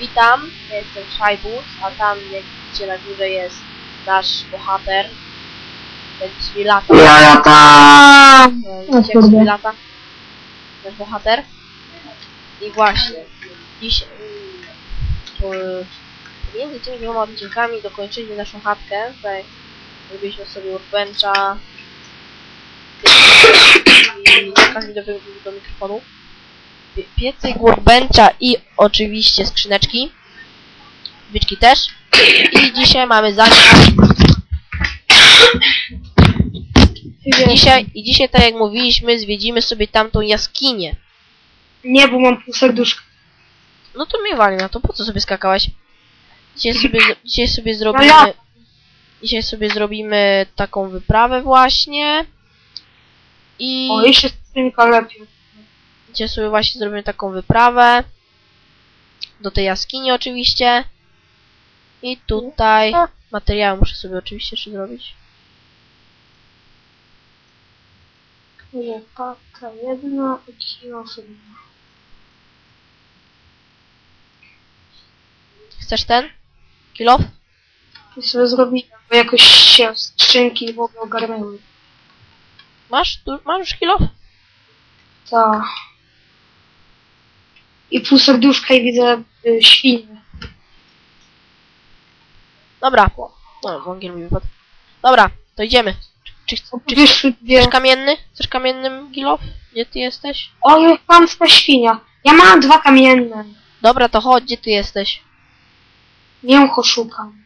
Witam, ja jestem Szajbus, a tam jak widzicie na górze jest nasz bohater. Ten mi lata. Ja latam! E, O Widzicie jak lata? Nasz bohater. I właśnie, dziś mm, pomiędzy tymi dwoma odcinkami dokończyliśmy naszą chatkę. Tutaj zrobiliśmy sobie workbencha. I mi do, do mikrofonu. Pie- Piecyk, workbencha i oczywiście skrzyneczki. Byczki też. I dzisiaj mamy zamiar. I dzisiaj, I dzisiaj, tak jak mówiliśmy, zwiedzimy sobie tamtą jaskinię. Nie, bo mam pół serduszka. No to mnie wali na to, po co sobie skakałeś? Dzisiaj sobie, dzisiaj sobie No zrobimy... ja- Dzisiaj sobie zrobimy taką wyprawę właśnie. I O, jeszcze skrzynka lepiej. Dzisiaj sobie właśnie zrobimy taką wyprawę. Do tej jaskini oczywiście. I tutaj materiały muszę sobie oczywiście jeszcze zrobić. Paka jedna i kilo. Chcesz ten? Kilof? I sobie zrobiłem, bo jakoś się skrzynki w ogóle ogarnęły. Masz? Tu, masz już kilof? Ta. I pół serduszka i widzę y, świnie. Dobra. No, wągiel mi wypadł. Dobra, to idziemy. Czy, czy, czy, Wyszły dwie. chcesz kamienny? Chcesz kamiennym kilof? Gdzie ty jesteś? O, jest tam ta świnia. Ja mam dwa kamienne. Dobra, to chodź, gdzie ty jesteś? Mięcho szukam.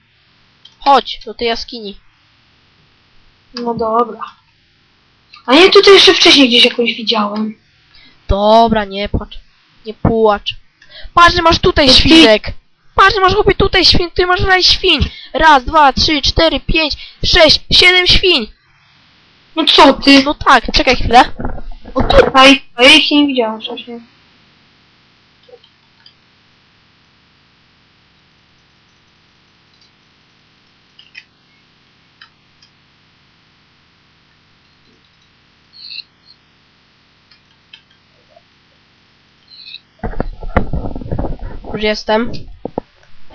Chodź, do tej jaskini. No dobra. A nie, tutaj jeszcze wcześniej gdzieś jakąś widziałem. Dobra, nie płacz. Nie płacz. Patrz, że masz tutaj ty- świnek. Patrz, że masz chłopie tutaj świn, ty masz raj świń. Raz, dwa, trzy, cztery, pięć, sześć, siedem świń. No co ty? No tak, czekaj chwilę. O tutaj. A ja ich nie widziałem wcześniej. Już jestem.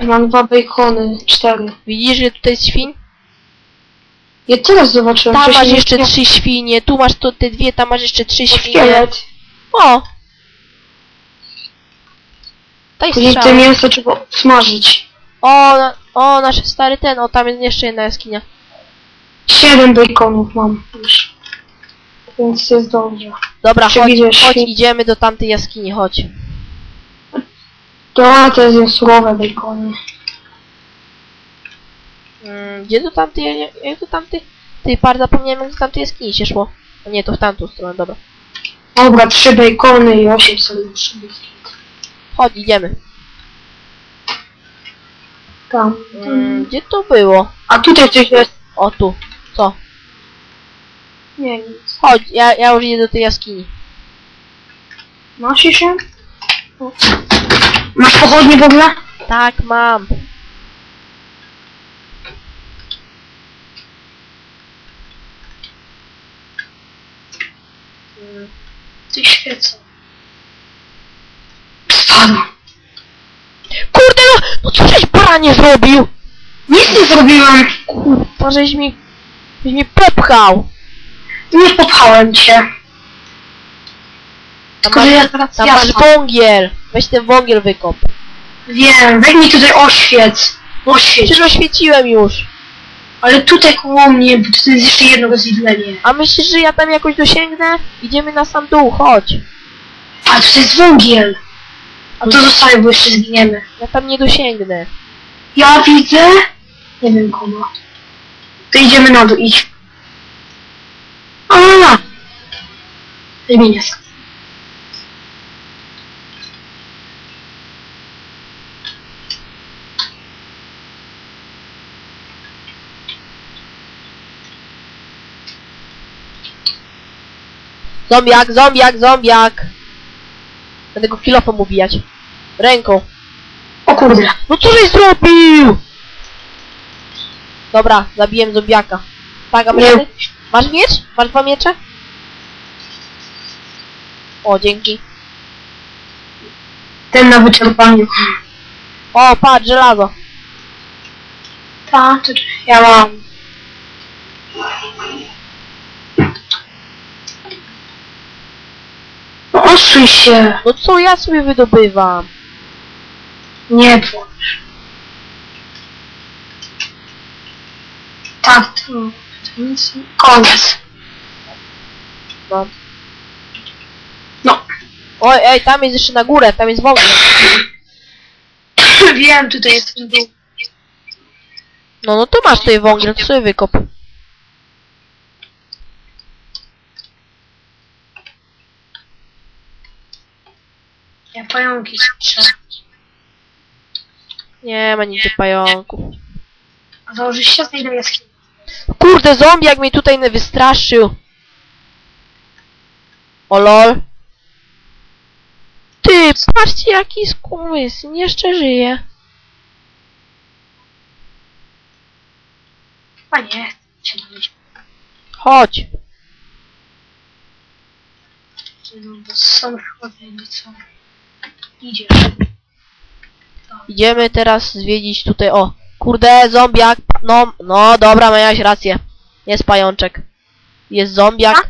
Mam dwa bacony, cztery. Widzisz, że tutaj jest świń? Ja teraz zobaczyłem. Tam masz jeszcze trzy świnie, tu masz to te dwie, tam masz jeszcze trzy O, świnie. Szkielet. O! Daj Później te strzał. mięso trzeba smażyć. O, na- o, nasz stary ten, o, tam jest jeszcze jedna jaskinia. Siedem baconów mam już. Więc jest dobrze. Dobra, Czy chodź, widzisz chodź, świn- idziemy do tamtej jaskini, chodź. To, to jest surowe bacony. Mm, gdzie do tamtej, jak- do tamtej? Ty, par, zapomniałem jak do tamtej jaskini się szło. O nie, to w tamtą stronę, dobra. Dobra, trzy bacony i osiem serduszek. Chodź, idziemy. Tam. Mm, gdzie to było? A tutaj coś jest. O, tu. Co? Nie, nic. Chodź, ja, ja już idę do tej jaskini. Nosi się? O. Masz pochodnie w ogóle? Tak, mam. Ty świecą. Spadł. Kurde, no, no co żeś baranie zrobił? Nic nie zrobiłem. Kurwa, żeś mi, żeś mi popchał. Nie popchałem cię. Tylko, że ja teraz tam masz jasno. wągiel. Weź ten wągiel wykop. Wiem, weź mi tutaj oświec. Oświeć. Przecież oświeciłem już. Ale tutaj koło mnie, bo tutaj jest jeszcze jedno rozwidlenie. A myślisz, że ja tam jakoś dosięgnę? Idziemy na sam dół, chodź. A tutaj jest węgiel. A to zostaje, bo jeszcze zginiemy. Ja tam nie dosięgnę. Ja widzę... Nie wiem kogo. To idziemy na dół, idź. A! Wymienię sobie. Zombiak, zombiak, zombiak. Będę go kilofem ubijać. Ręką. O kurde. No co żeś zrobił? Dobra, zabiłem zombiaka. Tak, a Nie. Masz miecz? Masz dwa miecze? O, dzięki. Ten na wyczerpaniu. O, patrz, żelazo. Ta, to ja mam. Osuj się. No co ja sobie wydobywam? Nie płacz. Tak, to, to nic. Koniec. No. No. Oj, ej, tam jest jeszcze na górę, tam jest wągiel. Wiem, tutaj jest. No, no to masz tutaj wągiel, to sobie wykop. Ja pająki słyszę. Nie ma nigdzie pająków. A założysz się znajdę jaskini. Kurde, zombie jak mnie tutaj nie wystraszył. O lol. Ty, patrzcie jaki skumysł, jeszcze żyje. A nie, się dowiedzieć. Chodź. No, bo są szkodliwi, co? Idziesz. Idziemy teraz zwiedzić tutaj, o. Kurde, zombiak. No, no dobra, miałeś rację. Jest pajączek. Jest zombiak.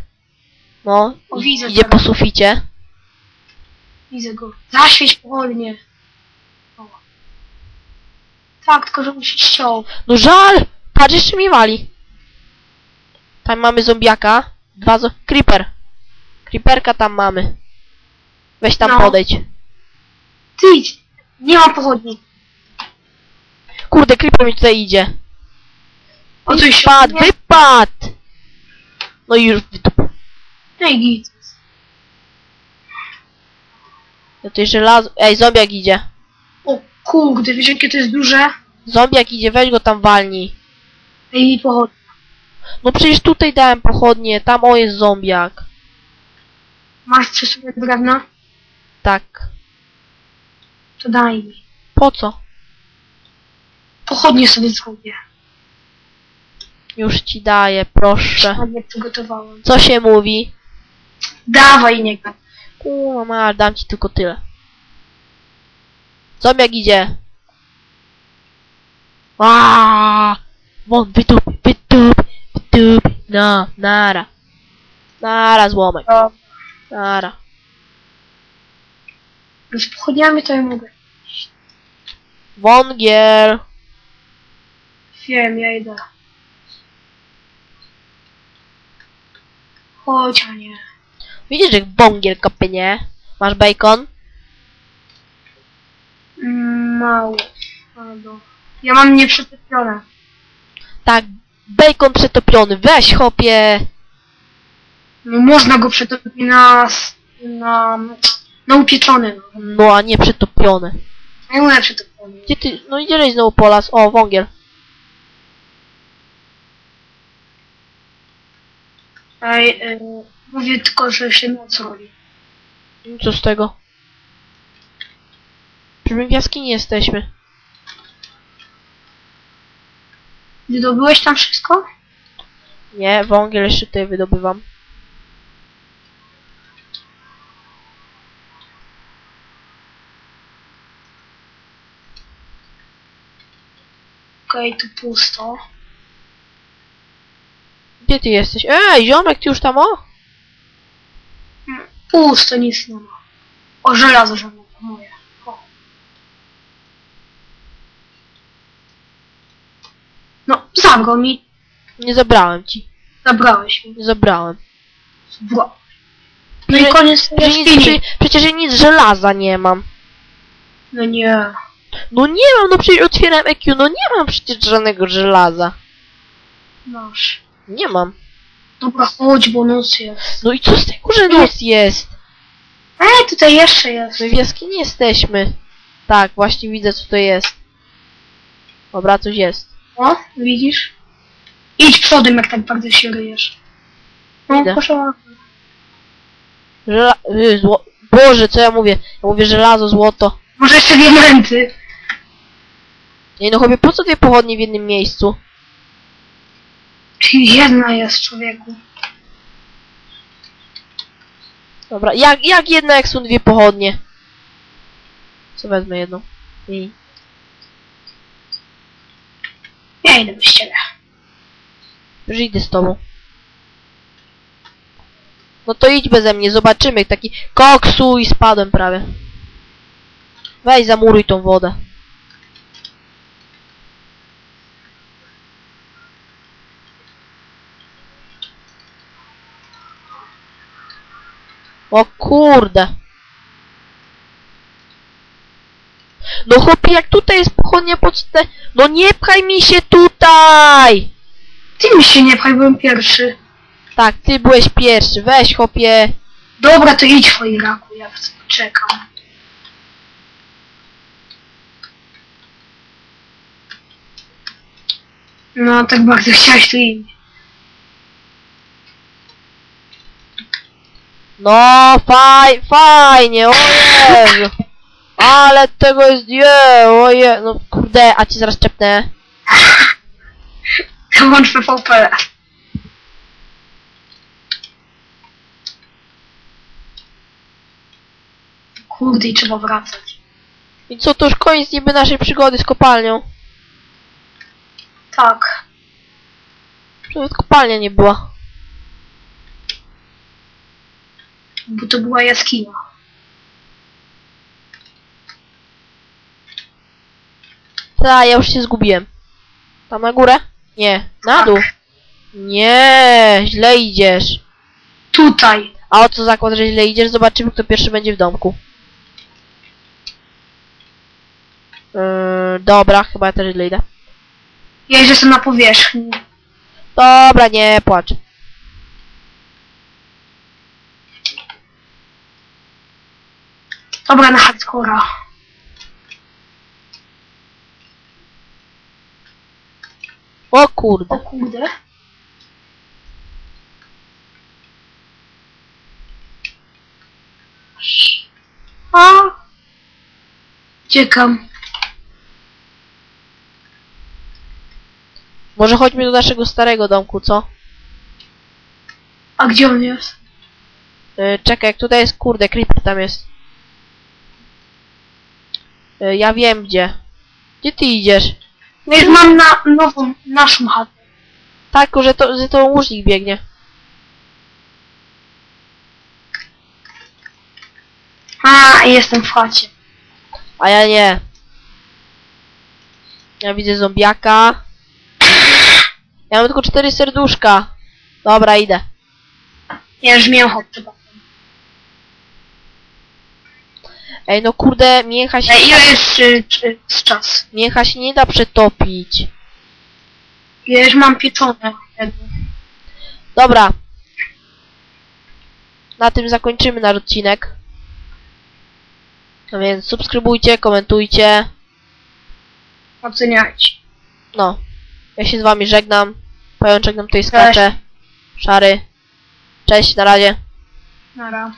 No, O, i- widzę idzie teraz. po suficie. Widzę go. Zaświeć powolnie. O. Tak, tylko żeby się ściął. No żal! Patrz, jeszcze mi wali. Tam mamy zombiaka. Dwa zo... Creeper. Creeperka tam mamy. Weź tam No. podejdź. Ty idź. Nie ma pochodni. Kurde, creeper mi tutaj idzie. O, się... Wypad, wypad! No i już wytup. No i git. Ja tutaj żelazo... Ej, zombiak idzie. O kurde, wiesz jakie to jest duże? Zombiak idzie, weź go tam walnij. Ej, pochodni. No przecież tutaj dałem pochodnie, tam o jest zombiak. Masz przy sobie drewna? Tak. To daj mi. Po co? Pochodnie sobie zrobię. Już ci daję, proszę. Ładnie przygotowałem. Co się mówi? Dawaj niego. Kurwa, ma, dam ci tylko tyle. Zombiak idzie. Aaaa! Won, wytup, wytup, wytup. No, nara. Nara, złomek. Nara. z pochodniami to ja mogę. Wągiel. Wiem, ja idę. Chodź, a nie. Widzisz, jak wągiel kopie, nie? Masz bacon? Mm, Mało. Albo... Ja mam nieprzetopione. Tak, bacon przetopiony. Weź, hopie. No można go przetopić na... na... na upieczony. No. No, a nie przetopiony. Ja mówię przetopiony. Gdzie ty? No idzie znowu po las. O, wągiel. Ej, y, mówię tylko, że się noc robi. I Co z tego? My w jaskini jesteśmy? Wydobyłeś tam wszystko? Nie, wągiel jeszcze tutaj wydobywam. Okej, tu pusto. Gdzie ty jesteś? Ej, ziomek, ty już tam o? Mm, Pusto, nic nie ma. O, żelazo żadne, moje. O. No, zabrał mi. Nie zabrałem ci. Zabrałeś mi. Nie zabrałem. No i koniec Przecież nic, jaskini. przecież ja nic żelaza nie mam. No nie. No nie mam, no przecież otwieram EQ, no nie mam przecież żadnego żelaza. Masz. Nie mam. Dobra, chodź, bo noc jest. No i co z tego, że noc jest? Ej, tutaj jeszcze jest. My w jaskini jesteśmy. Tak, właśnie widzę co to jest. Dobra, coś jest. O, widzisz? Idź przodem, jak tak bardzo się ryjesz. No, Idę. proszę. Żela... y, Zło... Boże, co ja mówię? Ja mówię żelazo, złoto. Może jeszcze diamenty. Nie no chłopie, po co dwie pochodnie w jednym miejscu? Jedna jest, człowieku. Dobra, jak, jak jedna, jak są dwie pochodnie? Co wezmę jedną? I... Ja idę bez ciebie. Już idę z tobą. No to idź beze mnie, zobaczymy. Taki koksu i spadłem prawie. Weź zamuruj tą wodę. O kurde. No chłopie, jak tutaj jest pochodnia pocztę... No nie pchaj mi się tutaj! Ty mi się nie pchaj, byłem pierwszy. Tak, ty byłeś pierwszy, weź chłopie. Dobra, to idź w Iraku, ja czekam. No, tak bardzo chciałeś tu iść. No, faj, fajnie, o Jezu. Ale tego jest, je, oje, no kurde, a ci zaraz czepnę. Włącz PvP. Kurde, i trzeba wracać. I co, to już koniec niby naszej przygody z kopalnią. Tak. Nawet kopalnia nie była. Bo to była jaskinia. Ta, ja już się zgubiłem. Tam na górę? Nie, na dół. Nie, źle idziesz. Tutaj. A o co zakład, że źle idziesz? Zobaczymy, kto pierwszy będzie w domku. Yy, dobra, chyba ja też źle idę. Ja już jestem na powierzchni. Dobra, nie płacz. Dobra, na hardcora. O O kurde. kurde. A. Ciekam. Może chodźmy do naszego starego domku, co? A gdzie on jest? Yy, czekaj, jak tutaj jest, kurde, creeper tam jest. Yy, ja wiem gdzie. Gdzie ty idziesz? No już mam na nową, naszą chatę. Tak, że to, że to łucznik biegnie. A, jestem w chacie. A ja nie. Ja widzę zombiaka. Ja mam tylko cztery serduszka. Dobra, idę. Ja już miałem hot chyba. Ej, no kurde, miecha się... Ej, ile jest y, czy, z czas? Miecha się nie da przetopić. Ja już mam pieczone. Dobra. Na tym zakończymy nasz odcinek. A więc subskrybujcie, komentujcie. Oceniajcie. No. Ja się z wami żegnam. Pajączek nam tutaj skacze. Szary. Cześć, na razie. Nara.